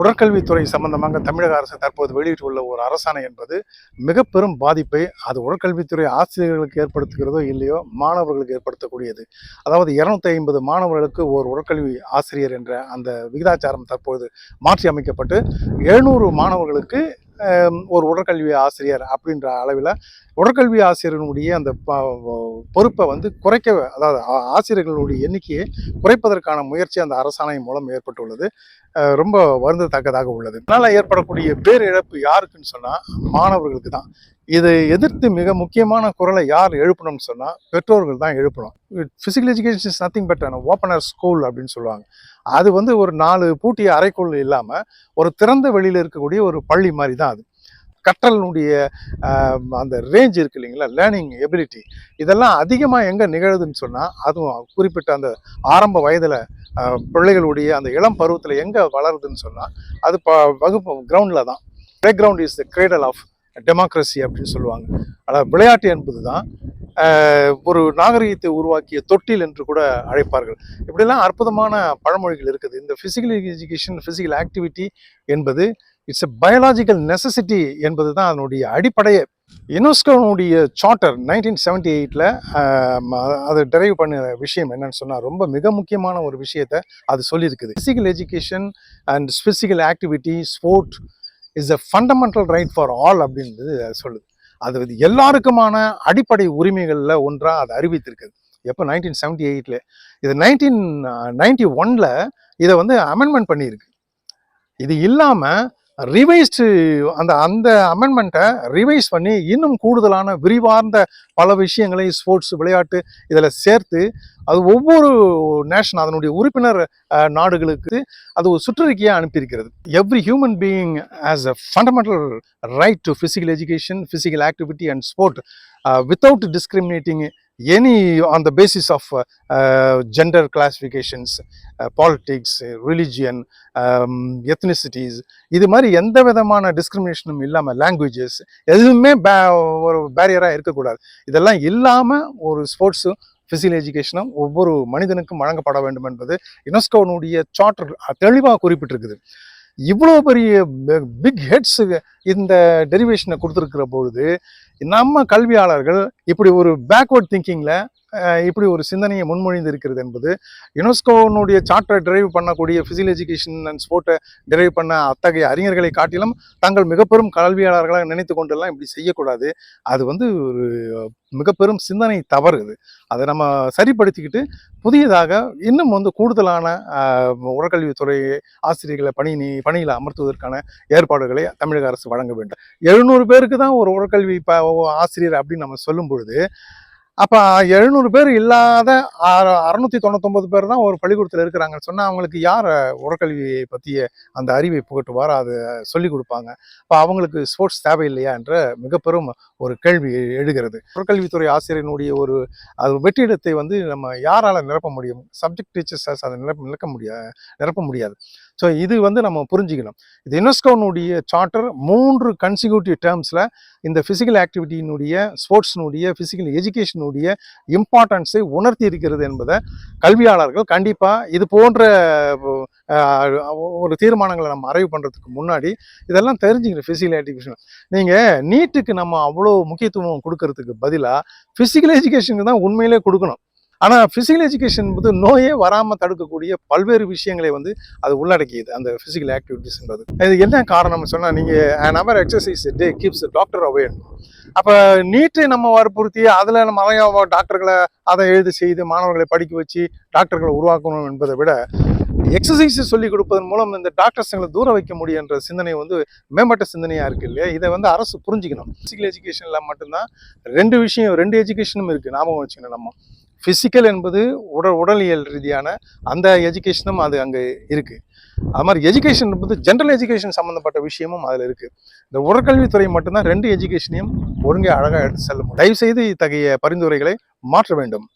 உடற்கல்வித்துறை சம்பந்தமாக தமிழக அரசு தற்போது வெளியிட்டுள்ள ஒரு அரசாணை என்பது மிக பெரும் பாதிப்பை அது உடற்கல்வித்துறை ஆசிரியர்களுக்கு ஏற்படுத்துகிறதோ இல்லையோ மாணவர்களுக்கு ஏற்படுத்தக்கூடியது. அதாவது இருநூத்தி ஐம்பது மாணவர்களுக்கு ஒரு உடற்கல்வி ஆசிரியர் என்ற அந்த விகிதாச்சாரம் தற்போது மாற்றி அமைக்கப்பட்டு எழுநூறு மாணவர்களுக்கு ஒரு உடற்கல்வி ஆசிரியர் அப்படின்ற அளவில் உடற்கல்வி ஆசிரியர்களுடைய அந்த ப- பொறுப்பை வந்து குறைக்க அதாவது ஆ- ஆசிரியர்களுடைய எண்ணிக்கையை குறைப்பதற்கான முயற்சி அந்த அரசாணை மூலம் ஏற்பட்டுள்ளது. ரொம்ப வருந்தத்தக்கதாக உள்ளது. இதனால் ஏற்படக்கூடிய பேரிழப்பு யாருக்குன்னு சொன்னால் மாணவர்களுக்கு தான். இதை எதிர்த்து மிக முக்கியமான குரலை யார் எழுப்பணும்னு சொன்னால் பெற்றோர்கள் தான் எழுப்பணும். Physical education is nothing but opener school அப்படின்னு சொல்லுவாங்க. அது வந்து ஒரு நாலு பூட்டிய அறைக்குள் இல்லாமல் ஒரு திறந்த வெளியில் இருக்கக்கூடிய ஒரு பள்ளி மாதிரி தான் அது. கற்றலினுடைய அந்த ரேஞ்ச் இருக்கு இல்லைங்களா? லேர்னிங் எபிலிட்டி இதெல்லாம் அதிகமாக எங்கே நிகழுதுன்னு சொன்னால் அதுவும் குறிப்பிட்ட அந்த ஆரம்ப வயதில் பிள்ளைகளுடைய அந்த இளம் பருவத்தில் எங்கே வளருதுன்னு சொன்னால் அது ப வகுப்பு கிரவுண்டில் தான். Playground is the cradle of democracy அப்படின்னு சொல்லுவாங்க. அதாவது விளையாட்டு என்பது தான் ஒரு நாகரிகத்தை உருவாக்கிய தொட்டில் என்று கூட அழைப்பார்கள். இப்படிலாம் அற்புதமான பழமொழிகள் இருக்குது. இந்த ஃபிசிக்கல் எஜுகேஷன் ஃபிசிக்கல் ஆக்டிவிட்டி என்பது இட்ஸ் எ பயாலாஜிக்கல் நெசசிட்டி என்பது தான் அதனுடைய அடிப்படையே. யுனெஸ்கோனுடைய சார்ட்டர் நைன்டீன் செவன்டி எயிட்டில் அதை டிரைவ் பண்ண விஷயம் என்னன்னு சொன்னால் ரொம்ப மிக முக்கியமான ஒரு விஷயத்தை அது சொல்லியிருக்குது. Physical education and physical activity sport is a fundamental right for all அப்படின்றது சொல்லுது. அது வந்து எல்லாருக்குமான அடிப்படை உரிமைகளில் ஒன்றாக அது அறிவித்திருக்குது. எப்போ? நைன்டீன் செவன்டி எயிட்டில் இது நைன்டீன் நைன்டி ஒனில் இதை வந்து அமெண்ட்மெண்ட் பண்ணியிருக்கு. இது இல்லாமல் ரிவைஸ்டு அந்த அந்த அமெண்ட்மெண்ட்டை ரிவைஸ் பண்ணி இன்னும் கூடுதலான விரிவார்ந்த பல விஷயங்களை ஸ்போர்ட்ஸ் விளையாட்டு இதில் சேர்த்து அது ஒவ்வொரு நேஷன் அதனுடைய உறுப்பினர் நாடுகளுக்கு அது ஒரு சுற்றறிக்கையாக அனுப்பியிருக்கிறது. Every human being has a fundamental right to physical education physical activity and sport without discriminating any on the basis of gender classifications politics religion ethnicities இது மாதிரி எந்த விதமான டிஸ்கிரிமினேஷனும் இல்லாமல் லாங்குவேஜஸ் எதுவுமே பே ஒரு பேரியராக இருக்கக்கூடாது. இதெல்லாம் இல்லாமல் ஒரு ஸ்போர்ட்ஸும் ஃபிசிக்கல் எஜுகேஷனும் ஒவ்வொரு மனிதனுக்கும் வழங்கப்பட வேண்டும் என்பது யுனெஸ்கோனுடைய சார்ட்டர் தெளிவாக குறிப்பிட்டிருக்குது. இவ்வளோ பெரிய பிக் ஹெட்ஸு இந்த டெரிவேஷனை கொடுத்துருக்கிற பொழுது நம்ம கல்வியாளர்கள் இப்படி ஒரு பேக்வர்ட் திங்கிங்கில் இப்படி ஒரு சிந்தனையை முன்மொழிந்து இருக்கிறது என்பது யுனெஸ்கோனுடைய சார்ட்டரை டிரைவ் பண்ணக்கூடிய ஃபிசிக்கல் எஜுகேஷன் அண்ட் ஸ்போர்ட்டை டிரைவ் பண்ண அத்தகைய அறிஞர்களை காட்டிலும் தாங்கள் மிகப்பெரும் கல்வியாளர்களாக நினைத்து கொண்டெல்லாம் இப்படி செய்யக்கூடாது. அது வந்து ஒரு மிக பெரும் சிந்தனை தவறு இது. அதை நம்ம சரிப்படுத்திக்கிட்டு புதியதாக இன்னும் வந்து கூடுதலான உடற்கல்வித்துறை ஆசிரியர்களை பணி நீ பணியில் அமர்த்துவதற்கான ஏற்பாடுகளை தமிழக அரசு வழங்க வேண்டும். எழுநூறு பேருக்கு தான் ஒரு உடற்கல்வி ஆசிரியர் அப்படின்னு நம்ம சொல்லும் பொழுது அப்போ எழுநூறு பேர் இல்லாத அற- அறுநூத்தி தொண்ணூத்தொன்பது பேர் தான் ஒரு பள்ளிக்கூடத்தில் இருக்கிறாங்கன்னு சொன்னால் அவங்களுக்கு யார் உடற்கல்வியை பற்றிய அந்த அறிவை புகட்டுவார்? அதை சொல்லிக் கொடுப்பாங்க. அப்போ அவங்களுக்கு ஸ்போர்ட்ஸ் தேவை இல்லையா என்ற மிக பெரும் ஒரு கேள்வி எழுகிறது. உடற்கல்வித்துறை ஆசிரியனுடைய ஒரு அது வெற்றிடத்தை வந்து நம்ம யாரால் நிரப்ப முடியும்? சப்ஜெக்ட் டீச்சர்ஸ் அதை நிரப்ப நிரப்ப முடியாது நிரப்ப முடியாது. ஸோ இது வந்து நம்ம புரிஞ்சுக்கணும். இது யுனெஸ்கோனுடைய சார்ட்டர் மூன்று கன்சிக்யூட்டிவ் டேர்ம்ஸில் இந்த ஃபிசிக்கல் ஆக்டிவிட்டியினுடைய ஸ்போர்ட்ஸினுடைய ஃபிசிக்கல் எஜுகேஷனுடைய இம்பார்ட்டன்ஸை உணர்த்தி இருக்கிறது என்பதை கல்வியாளர்கள் கண்டிப்பாக இது போன்ற ஒரு தீர்மானங்களை நம்ம அரைவு பண்ணுறதுக்கு முன்னாடி இதெல்லாம் தெரிஞ்சுக்கணும் ஃபிசிக்கல் எஜுகேஷன் நீங்கள் நீட்டுக்கு நம்ம அவ்வளோ முக்கியத்துவம் கொடுக்கறதுக்கு பதிலாக ஃபிசிக்கல் எஜுகேஷனுக்கு தான் உண்மையிலே கொடுக்கணும். ஆனால் ஃபிசிக்கல் எஜுகேஷன் என்பது நோயே வராமல் தடுக்கக்கூடிய பல்வேறு விஷயங்களை வந்து அது உள்ளடக்கியது அந்த ஃபிசிக்கல் ஆக்டிவிட்டிஸ்ன்றது இது என்ன காரணம்னு சொன்னால் நீங்கள் an hour exercise day keeps doctor away அப்போ நீட்டு நம்ம வற்புறுத்தி அதில் நம்ம நிறைய டாக்டர்களை அதை எழுதி செய்து மாணவர்களை படிக்க வச்சு டாக்டர்களை உருவாக்கணும் என்பதை விட எக்ஸசைஸை சொல்லி கொடுப்பதன் மூலம் இந்த டாக்டர்ஸுங்களை தூர வைக்க முடியும் என்ற சிந்தனை வந்து மேம்பட்ட சிந்தனையாக இருக்கு இல்லையா? இதை வந்து அரசு புரிஞ்சுக்கணும். ஃபிசிக்கல் எஜுகேஷனில் மட்டும்தான் ரெண்டு விஷயம் ரெண்டு எஜுகேஷனும் இருக்குது ஞாபகம் வச்சுக்கணும் நம்ம. ஃபிசிக்கல் என்பது உடல் உடலியல் ரீதியான அந்த எஜுகேஷனும் அது அங்கே இருக்குது அது மாதிரி எஜுகேஷன் என்பது ஜென்ரல் எஜுகேஷன் சம்மந்தப்பட்ட விஷயமும் அதில் இருக்குது இந்த உடற்கல்வித்துறை மட்டும்தான் ரெண்டு எஜுகேஷனையும் ஒருங்கே அழகாக எடுத்து செல்ல முடியும். தயவுசெய்து இத்தகைய பரிந்துரைகளை மாற்ற வேண்டும்.